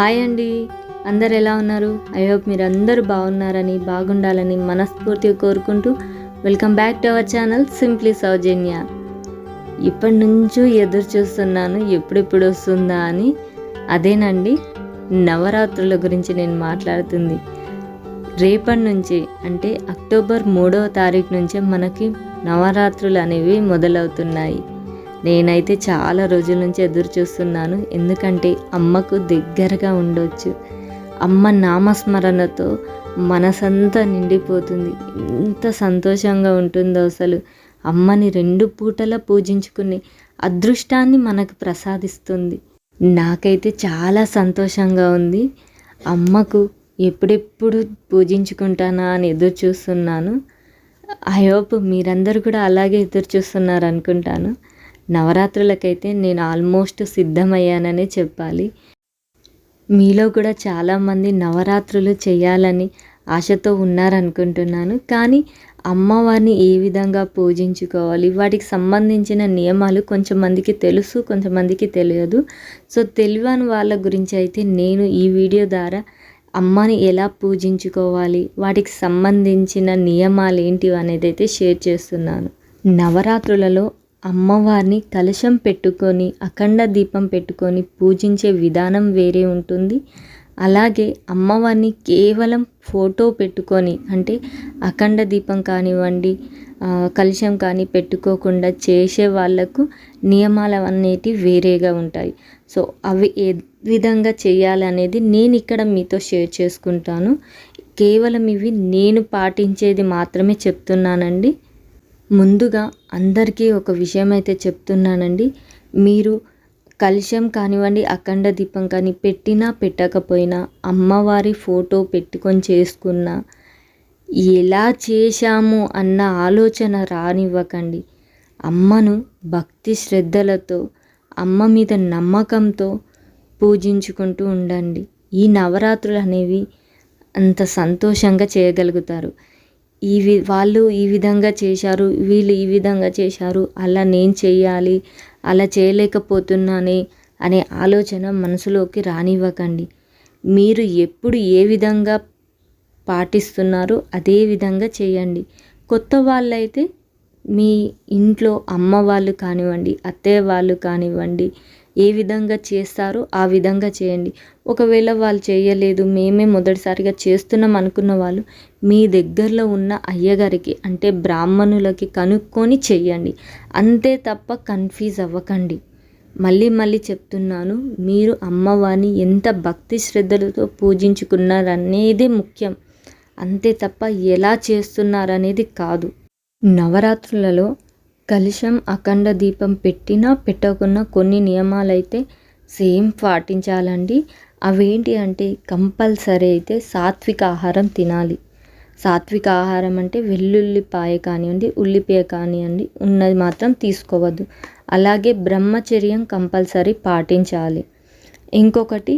Hi అండి. అందరు ఎలా ఉన్నారు? ఐ హోప్ మీరు అందరూ బాగున్నారని బాగుండాలని మనస్ఫూర్తిగా కోరుకుంటూ welcome back to our channel simply Soujanya. ఇప్పటి నుంచో ఎదురు చూస్తున్నాను ఎప్పుడెప్పుడు వస్తుందా అని. అదేనండి నవరాత్రుల గురించి నేను మాట్లాడుతుంది. రేపటి నుంచి అంటే అక్టోబర్ మూడవ తారీఖు నుంచే మనకి నవరాత్రులు అనేవి మొదలవుతున్నాయి. నేనైతే చాలా రోజుల నుంచి ఎదురు చూస్తున్నాను. ఎందుకంటే అమ్మకు దగ్గరగా ఉండొచ్చు. అమ్మ నామస్మరణతో మనసంతా నిండిపోతుంది. ఎంత సంతోషంగా ఉంటుందో అసలు. అమ్మని రెండు పూటలా పూజించుకునే అదృష్టాన్ని మనకు ప్రసాదిస్తుంది. నాకైతే చాలా సంతోషంగా ఉంది. అమ్మకు ఎప్పుడెప్పుడు పూజించుకుంటానా అని ఎదురు చూస్తున్నాను. ఐ హోప్ మీరందరూ కూడా అలాగే ఎదురు చూస్తున్నారు అనుకుంటాను నవరాత్రులకైతే నేను ఆల్మోస్ట్ సిద్ధమయ్యాననే చెప్పాలి. మీలో కూడా చాలామంది నవరాత్రులు చేయాలని ఆశతో ఉన్నారనుకుంటున్నాను. కానీ అమ్మవారిని ఏ విధంగా పూజించుకోవాలి? వాటికి సంబంధించిన నియమాలు కొంచెం మందికి తెలుసు కొంతమందికి తెలియదు. సో తెలియని వాళ్ళ గురించి అయితే నేను ఈ వీడియో ద్వారా అమ్మని ఎలా పూజించుకోవాలి? వాటికి సంబంధించిన నియమాలు ఏంటివి అనేది అయితే షేర్ చేస్తున్నాను. నవరాత్రులలో అమ్మవారిని కలశం పెట్టుకొని అఖండ దీపం పెట్టుకొని పూజించే విధానం వేరే ఉంటుంది. అలాగే అమ్మవారిని కేవలం ఫోటో పెట్టుకొని అంటే అఖండ దీపం కానివ్వండి కలుషం కానీ పెట్టుకోకుండా చేసే వాళ్ళకు నియమాలు అనేటివి వేరేగా ఉంటాయి. సో అవి ఏ విధంగా చేయాలనేది నేను ఇక్కడ మీతో షేర్ చేసుకుంటాను. కేవలం ఇవి నేను పాటించేది మాత్రమే చెప్తున్నానండి. ముందుగా అందరికీ ఒక విషయం అయితే చెప్తున్నానండి. మీరు కలుషం కానివ్వండి అఖండ దీపం కానీ పెట్టినా పెట్టకపోయినా అమ్మవారి ఫోటో పెట్టుకొని చేసుకున్నా ఎలా చేశాము అన్న ఆలోచన రానివ్వకండి. అమ్మను భక్తి శ్రద్ధలతో అమ్మ మీద నమ్మకంతో పూజించుకుంటూ ఉండండి. ఈ నవరాత్రులు అనేవి అంత సంతోషంగా చేయగలుగుతారు. ఈ వి వాళ్ళు ఈ విధంగా చేశారు వీళ్ళు ఈ విధంగా చేశారు అలా నేను చేయాలి అలా చేయలేకపోతున్నానే అనే ఆలోచన మనసులోకి రానివ్వకండి. మీరు ఎప్పుడు ఏ విధంగా పాటిస్తున్నారో అదే విధంగా చేయండి. కొత్త వాళ్ళైతే మీ ఇంట్లో అమ్మ వాళ్ళు కానివ్వండి అత్తయ్య వాళ్ళు కానివ్వండి ఏ విధంగా చేస్తారో ఆ విధంగా చేయండి. ఒకవేళ వాళ్ళు చేయలేదు మేమే మొదటిసారిగా చేస్తున్నాం అనుకున్న వాళ్ళు మీ దగ్గరలో ఉన్న అయ్యగారికి అంటే బ్రాహ్మణులకి కనుక్కొని చేయండి అంతే తప్ప కన్ఫ్యూజ్ అవ్వకండి. మళ్ళీ మళ్ళీ చెప్తున్నాను మీరు అమ్మవారిని ఎంత భక్తి శ్రద్ధలతో పూజించుకున్నారనేదే ముఖ్యం. అంతే తప్ప ఎలా చేస్తున్నారనేది కాదు. నవరాత్రులలో కలుషం అఖండ దీపం పెట్టినా పెట్టకున్నా కొన్ని నియమాలైతే సేమ్ పాటించాలండి. అవేంటి అంటే కంపల్సరీ అయితే సాత్విక ఆహారం తినాలి. సాత్విక ఆహారం అంటే వెల్లుల్లిపాయ కానివ్వండి ఉల్లిపాయ కానివ్వండి ఉన్నది మాత్రం తీసుకోవద్దు. అలాగే బ్రహ్మచర్యం కంపల్సరీ పాటించాలి. ఇంకొకటి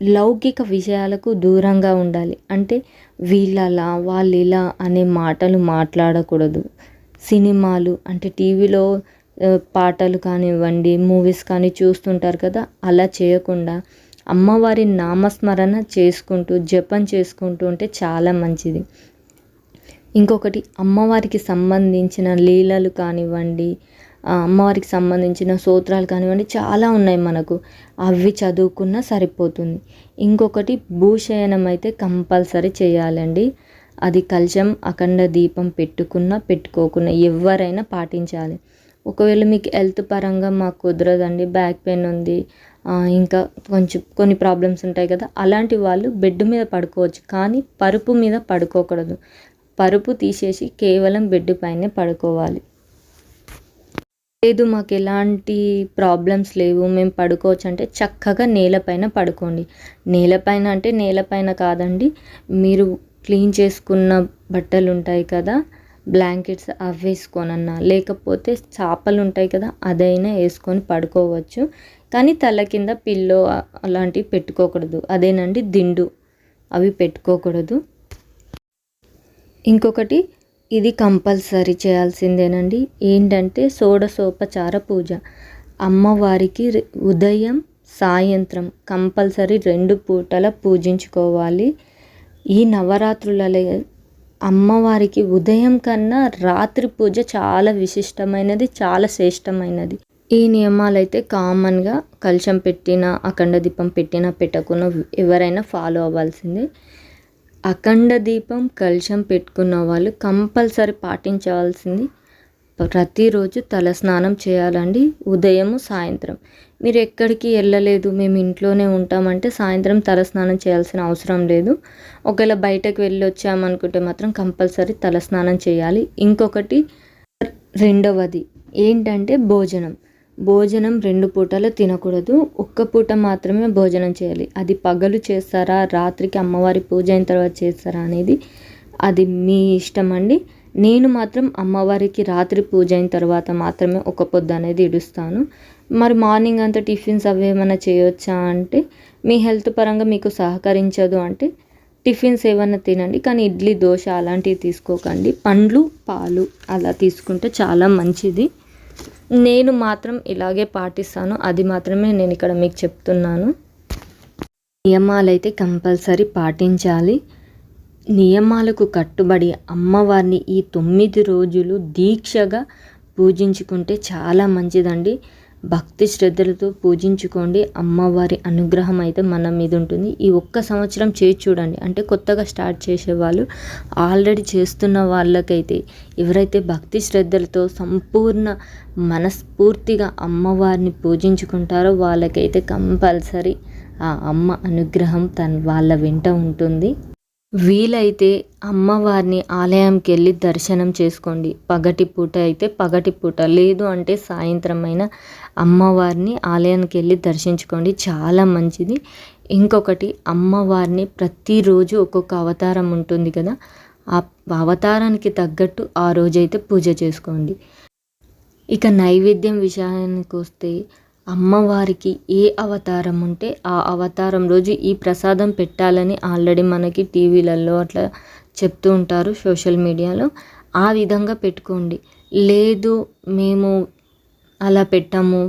లౌకిక విషయాలకు దూరంగా ఉండాలి. అంటే వీళ్ళలా వాళ్ళు ఇలా అనే మాటలు మాట్లాడకూడదు. సినిమాలు అంటే టీవీలో పాటలు కానివ్వండి మూవీస్ కానీ చూస్తుంటారు కదా అలా చేయకుండా అమ్మవారి నామస్మరణ చేసుకుంటూ జపం చేసుకుంటూ ఉంటే చాలా మంచిది. ఇంకొకటి అమ్మవారికి సంబంధించిన లీలలు కానివ్వండి అమ్మవారికి సంబంధించిన సూత్రాలు కానివ్వండి చాలా ఉన్నాయి మనకు. అవి చదువుకున్నా సరిపోతుంది. ఇంకొకటి భూషయనం అయితే కంపల్సరీ చేయాలండి. అది కలశం అఖండ దీపం పెట్టుకున్నా పెట్టుకోకున్నా ఎవరైనా పాటించాలి. ఒకవేళ మీకు హెల్త్ పరంగా మాకు కుదరదండి బ్యాక్ పెయిన్ ఉంది ఇంకా కొంచెం కొన్ని ప్రాబ్లమ్స్ ఉంటాయి కదా అలాంటి వాళ్ళు బెడ్ మీద పడుకోవచ్చు. కానీ పరుపు మీద పడుకోకూడదు. పరుపు తీసేసి కేవలం బెడ్ పైనే పడుకోవాలి. లేదు మాకు ఎలాంటి ప్రాబ్లమ్స్ లేవు. మేము పడుకోవచ్చు అంటే చక్కగా నేలపైన పడుకోండి. నేలపైన అంటే నేలపైన కాదండి మీరు క్లీన్ చేసుకున్న బట్టలు ఉంటాయి కదా బ్లాంకెట్స్ అవి వేసుకోనన్నా. లేకపోతే చాపలు ఉంటాయి కదా అదైనా వేసుకొని పడుకోవచ్చు. కానీ తల కింద పిల్లో అలాంటివి పెట్టుకోకూడదు. అదేనండి దిండు. అవి పెట్టుకోకూడదు. ఇంకొకటి ఇది కంపల్సరీ చేయాల్సిందేనండి. ఏంటంటే షోడశోపచార పూజ. అమ్మవారికి ఉదయం సాయంత్రం కంపల్సరీ రెండు పూటల పూజించుకోవాలి. ఈ నవరాత్రులలో అమ్మవారికి ఉదయం కన్నా రాత్రి పూజ చాలా విశిష్టమైనది చాలా శ్రేష్టమైనది. ఈ నియమాలు అయితే కామన్గా కలశం పెట్టిన అఖండ దీపం పెట్టినా పెట్టకున్న ఎవరైనా ఫాలో అవ్వాల్సిందే. అఖండ దీపం కలశం పెట్టుకున్న వాళ్ళు కంపల్సరీ పాటించవలసింది. ప్రతిరోజు తలస్నానం చేయాలండి. ఉదయం సాయంత్రం. మీరు ఎక్కడికి వెళ్ళలేదు మేము ఇంట్లోనే ఉంటామంటే సాయంత్రం తలస్నానం చేయాల్సిన అవసరం లేదు. ఒకవేళ బయటకు వెళ్ళి వచ్చామనుకుంటే మాత్రం కంపల్సరీ తలస్నానం చేయాలి. ఇంకొకటి రెండవది ఏంటంటే భోజనం. భోజనం రెండు పూటలు తినకూడదు. ఒక్క పూట మాత్రమే భోజనం చేయాలి. అది పగలు చేస్తారా రాత్రికి అమ్మవారి పూజ అయిన తర్వాత చేస్తారా అనేది అది మీ ఇష్టం అండి నేను మాత్రం అమ్మవారికి రాత్రి పూజ అయిన తర్వాత మాత్రమే ఒక పొద్దు అనేది ఇడుస్తాను. మరి మార్నింగ్ అంతా టిఫిన్స్ అవి ఏమైనా చేయొచ్చా అంటే మీ హెల్త్ పరంగా మీకు సహకరించదు అంటే టిఫిన్స్ ఏమైనా తినండి. కానీ ఇడ్లీ దోశ అలాంటివి తీసుకోకండి. పండ్లు పాలు అలా తీసుకుంటే చాలా మంచిది. నేను మాత్రం ఇలాగే పాటిస్తాను. అది మాత్రమే నేను ఇక్కడ మీకు చెప్తున్నాను. నియమాలు అయితే కంపల్సరీ పాటించాలి. నియమాలకు కట్టుబడి అమ్మవారిని ఈ తొమ్మిది రోజులు దీక్షగా పూజించుకుంటే చాలా మంచిదండి. భక్తి శ్రద్ధలతో పూజించుకోండి. అమ్మవారి అనుగ్రహం అయితే మన మీద ఉంటుంది. ఈ ఒక్క సంవత్సరం చేసి చూడండి. అంటే కొత్తగా స్టార్ట్ చేసేవాళ్ళు ఆల్రెడీ చేస్తున్న వాళ్ళకైతే ఎవరైతే భక్తి శ్రద్ధలతో సంపూర్ణ మనస్ఫూర్తిగా అమ్మవారిని పూజించుకుంటారో వాళ్ళకైతే కంపల్సరీ ఆ అమ్మ అనుగ్రహం తన వాళ్ళ వెంట ఉంటుంది. వీలైతే అమ్మవారిని ఆలయంకి వెళ్ళి దర్శనం చేసుకోండి. పగటి పూట అయితే పగటి పూట. లేదు అంటే సాయంత్రం అయినా అమ్మవారిని ఆలయానికి వెళ్ళి దర్శించుకోండి. చాలా మంచిది. ఇంకొకటి అమ్మవారిని ప్రతిరోజు ఒక్కొక్క అవతారం ఉంటుంది కదా ఆ అవతారానికి తగ్గట్టు ఆ రోజైతే పూజ చేసుకోండి. ఇక నైవేద్యం విషయానికి వస్తే అమ్మవారికి ఏ అవతారం ఉంటే ఆ అవతారం రోజు ఈ ప్రసాదం పెట్టాలని ఆల్రెడీ మనకి టీవీలలో అట్లా చెప్తూ ఉంటారు సోషల్ మీడియాలో. ఆ విధంగా పెట్టుకోండి. లేదు మేము అలా పెట్టాము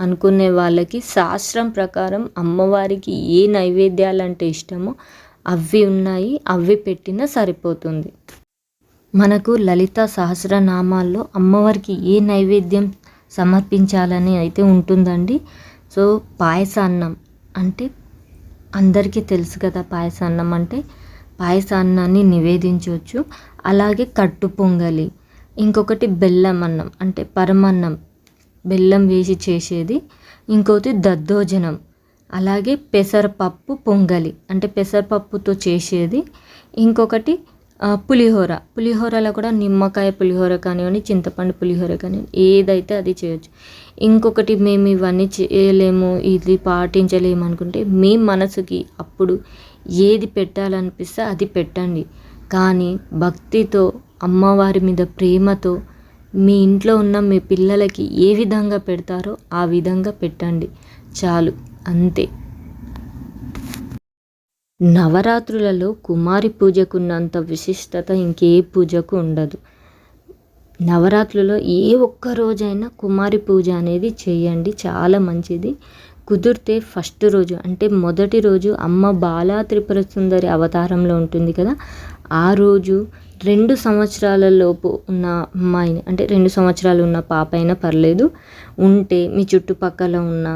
అనుకునే వాళ్ళకి శాస్త్రం ప్రకారం అమ్మవారికి ఏ నైవేద్యాలు అంటే ఇష్టమో అవి ఉన్నాయి అవి పెట్టినా సరిపోతుంది. మనకు లలిత సహస్రనామాల్లో అమ్మవారికి ఏ నైవేద్యం సమర్పించాలని అయితే ఉంటుందండి. సో పాయసాన్నం అంటే అందరికీ తెలుసు కదా పాయసాన్నం అంటే పాయసాన్నాన్ని నివేదించవచ్చు. అలాగే కట్టు పొంగలి ఇంకొకటి బెల్లం అన్నం అంటే పరమన్నం బెల్లం వేసి చేసేది. ఇంకొకటి దద్దోజనం అలాగే పెసరపప్పు పొంగలి అంటే పెసరపప్పుతో చేసేది. ఇంకొకటి పులిహోర. పులిహోరలో కూడా నిమ్మకాయ పులిహోర కానివ్వండి చింతపండు పులిహోర కానివ్వండి ఏదైతే అది చేయొచ్చు. ఇంకొకటి మేము ఇవన్నీ చేయలేము ఇది పాటించలేము అనుకుంటే మీ మనసుకి అప్పుడు ఏది పెట్టాలనిపిస్తే అది పెట్టండి. కానీ భక్తితో అమ్మవారి మీద ప్రేమతో మీ ఇంట్లో ఉన్న మీ పిల్లలకి ఏ విధంగా పెడతారో ఆ విధంగా పెట్టండి. చాలు. అంతే. నవరాత్రులలో కుమారి పూజకున్నంత విశిష్టత ఇంకే పూజకు ఉండదు. నవరాత్రులలో ఏ ఒక్క రోజైనా కుమారి పూజ అనేది చేయండి. చాలా మంచిది. కుదిరితే ఫస్ట్ రోజు అంటే మొదటి రోజు అమ్మ బాలా త్రిపుర సుందరి అవతారంలో ఉంటుంది కదా. ఆ రోజు రెండు సంవత్సరాలలోపు ఉన్న అమ్మాయిని అంటే రెండు సంవత్సరాలు ఉన్న పాప అయినా పర్లేదు ఉంటే మీ చుట్టుపక్కల ఉన్న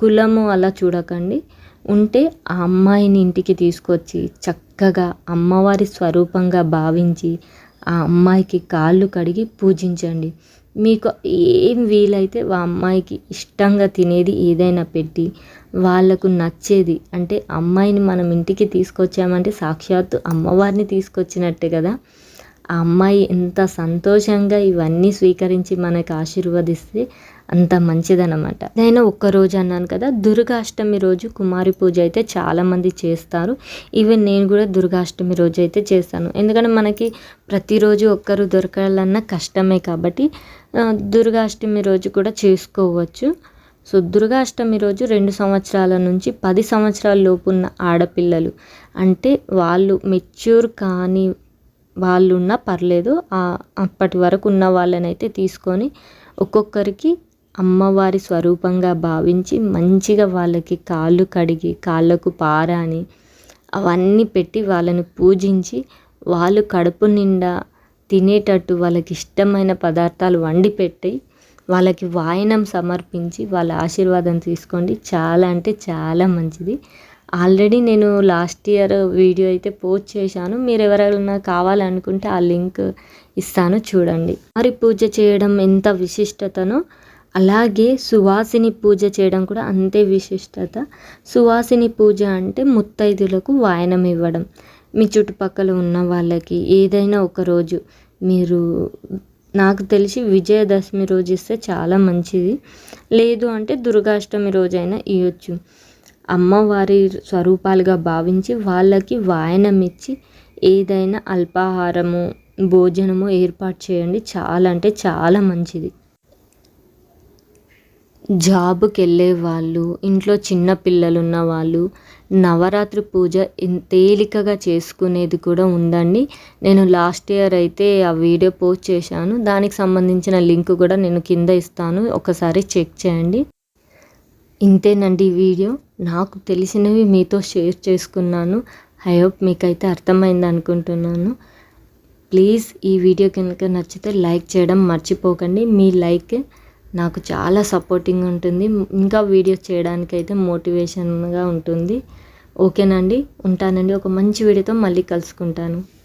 కులము అలా చూడకండి. ఉంటే ఆ అమ్మాయిని ఇంటికి తీసుకొచ్చి చక్కగా అమ్మవారి స్వరూపంగా భావించి ఆ అమ్మాయికి కాళ్ళు కడిగి పూజించండి. మీకు ఏం వీలైతే ఆ అమ్మాయికి ఇష్టంగా తినేది ఏదైనా పెట్టి వాళ్ళకు నచ్చేది అంటే అమ్మాయిని మనం ఇంటికి తీసుకొచ్చామంటే సాక్షాత్తు అమ్మవారిని తీసుకొచ్చినట్టే కదా. ఆ అమ్మాయి ఎంత సంతోషంగా ఇవన్నీ స్వీకరించి మనకు ఆశీర్వదిస్తే అంత మంచిదనమాట నేను ఒక్కరోజు అన్నాను కదా దుర్గాష్టమి రోజు కుమారి పూజ అయితే చాలామంది చేస్తారు. ఈవెన్ నేను కూడా దుర్గాష్టమి రోజు అయితే చేస్తాను. ఎందుకంటే మనకి ప్రతిరోజు ఒక్కరు దొరకాలన్నా కష్టమే కాబట్టి దుర్గాష్టమి రోజు కూడా చేసుకోవచ్చు. సో దుర్గాష్టమి రోజు రెండు సంవత్సరాల నుంచి పది సంవత్సరాల లోపు ఉన్న ఆడపిల్లలు అంటే వాళ్ళు మెచ్యూర్ కాని వాళ్ళు ఉన్నా పర్లేదు అప్పటి వరకు ఉన్న వాళ్ళని అయితే తీసుకొని ఒక్కొక్కరికి అమ్మవారి స్వరూపంగా భావించి మంచిగా వాళ్ళకి కాళ్ళు కడిగి కాళ్ళకు పారాని అవన్నీ పెట్టి వాళ్ళని పూజించి వాళ్ళు కడుపు నిండా తినేటట్టు వాళ్ళకి ఇష్టమైన పదార్థాలు వండి పెట్టి వాళ్ళకి వాయనం సమర్పించి వాళ్ళ ఆశీర్వాదం తీసుకోండి. చాలా అంటే చాలా మంచిది. ఆల్రెడీ నేను లాస్ట్ ఇయర్ వీడియో అయితే పోస్ట్ చేశాను. మీరు ఎవరైనా కావాలనుకుంటే ఆ లింక్ ఇస్తాను చూడండి. మరి పూజ చేయడం ఎంత విశిష్టతనో అలాగే సువాసిని పూజ చేయడం కూడా అంతే విశిష్టత. సువాసిని పూజ అంటే ముత్తైదులకు వాయనం ఇవ్వడం. మీ చుట్టుపక్కల ఉన్న వాళ్ళకి ఏదైనా ఒక రోజు మీరు నాకు తెలిసి విజయదశమి రోజు ఇస్తే చాలా మంచిది. లేదు అంటే దుర్గాష్టమి రోజైనా ఇవ్వచ్చు అమ్మవారి స్వరూపాలుగా భావించి వాళ్ళకి వాయనం ఇచ్చి ఏదైనా అల్పాహారము భోజనము ఏర్పాటు చేయండి. చాలా అంటే చాలా మంచిది. జాబ్కి వెళ్ళే వాళ్ళు ఇంట్లో చిన్న పిల్లలు ఉన్న వాళ్ళు నవరాత్రి పూజ తేలికగా చేసుకునేది కూడా ఉందండి. నేను లాస్ట్ ఇయర్ అయితే ఆ వీడియో పోస్ట్ చేశాను. దానికి సంబంధించిన లింక్ కూడా నేను కింద ఇస్తాను. ఒకసారి చెక్ చేయండి. ఇంతేనండి ఈ వీడియో. నాకు తెలిసినవి మీతో షేర్ చేసుకున్నాను. ఐ హోప్ మీకైతే అర్థమైంది అనుకుంటున్నాను. ప్లీజ్ ఈ వీడియో కనుక నచ్చితే లైక్ చేయడం మర్చిపోకండి. మీ లైక్ నాకు చాలా సపోర్టింగ్ ఉంటుంది. ఇంకా వీడియోస్ చేయడానికి అయితే మోటివేషన్గా ఉంటుంది. ఓకేనండి ఉంటానండి. ఒక మంచి వీడియోతో మళ్ళీ కలుసుకుంటాను.